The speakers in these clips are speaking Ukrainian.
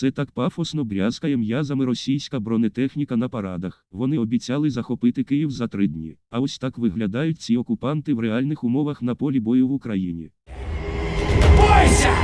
Це так пафосно брязкає м'язами російська бронетехніка на парадах. Вони обіцяли захопити Київ за три дні. А ось так виглядають ці окупанти в реальних умовах на полі бою в Україні. Бойся!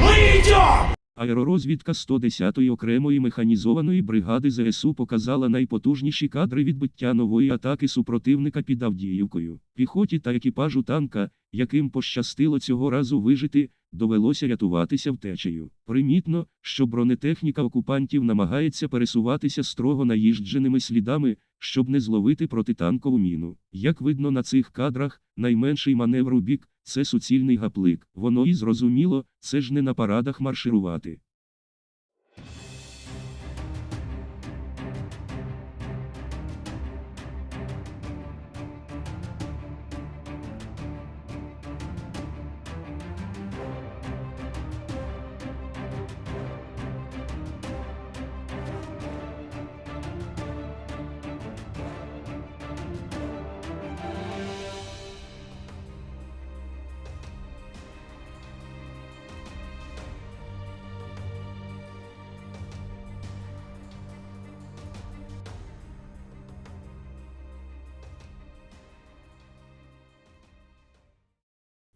Мы идем! Аеророзвідка 110-ї окремої механізованої бригади ЗСУ показала найпотужніші кадри відбиття нової атаки супротивника під Авдіївкою. Піхоті та екіпажу танка, яким пощастило цього разу вижити, довелося рятуватися втечею. Примітно, що бронетехніка окупантів намагається пересуватися строго наїждженими слідами, щоб не зловити протитанкову міну. Як видно на цих кадрах, найменший маневр у бік – це суцільний гаплик. Воно і зрозуміло, це ж не на парадах марширувати.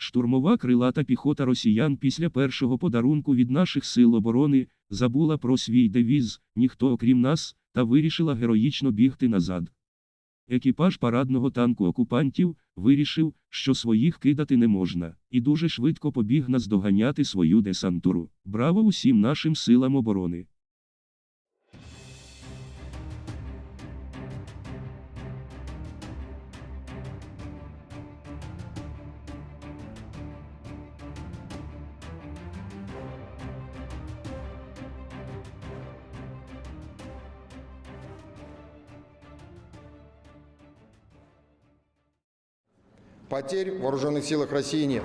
Штурмова крилата піхота росіян після першого подарунку від наших сил оборони забула про свій девіз «Ніхто окрім нас» та вирішила героїчно бігти назад. Екіпаж парадного танку окупантів вирішив, що своїх кидати не можна, і дуже швидко побіг наздоганяти свою десантуру. Браво усім нашим силам оборони! Потерь в вооруженных силах России нет.